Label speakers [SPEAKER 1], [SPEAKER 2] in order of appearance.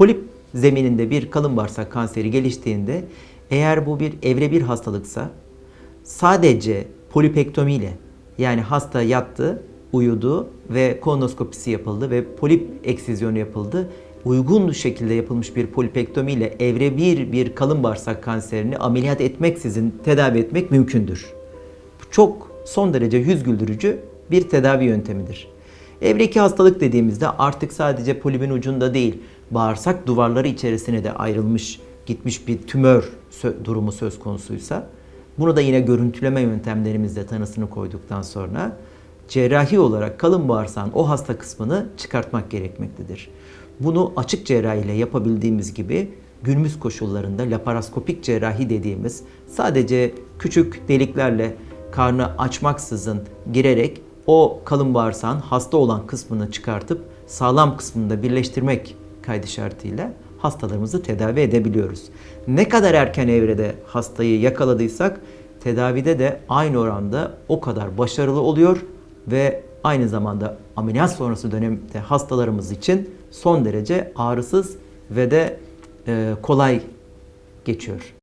[SPEAKER 1] Polip zemininde bir kalın bağırsak kanseri geliştiğinde eğer bu bir evre bir hastalıksa sadece polipektomiyle yani hasta yattı, uyudu ve kolonoskopisi yapıldı ve polip eksizyonu yapıldı. Uygun şekilde yapılmış bir polipektomiyle evre bir bir kalın bağırsak kanserini ameliyat etmeksizin tedavi etmek mümkündür. Bu çok son derece yüz güldürücü bir tedavi yöntemidir. Evre 2 hastalık dediğimizde artık sadece polibin ucunda değil, bağırsak duvarları içerisine de ayrılmış, gitmiş bir tümör durumu söz konusuysa, bunu da yine görüntüleme yöntemlerimizle tanısını koyduktan sonra cerrahi olarak kalın bağırsağın o hasta kısmını çıkartmak gerekmektedir. Bunu açık cerrahiyle yapabildiğimiz gibi günümüz koşullarında laparoskopik cerrahi dediğimiz sadece küçük deliklerle karnı açmaksızın girerek o kalın bağırsağın hasta olan kısmını çıkartıp sağlam kısmını da birleştirmek kaydı şartıyla hastalarımızı tedavi edebiliyoruz. Ne kadar erken evrede hastayı yakaladıysak tedavide de aynı oranda o kadar başarılı oluyor ve aynı zamanda ameliyat sonrası dönemde hastalarımız için son derece ağrısız ve de e, kolay geçiyor.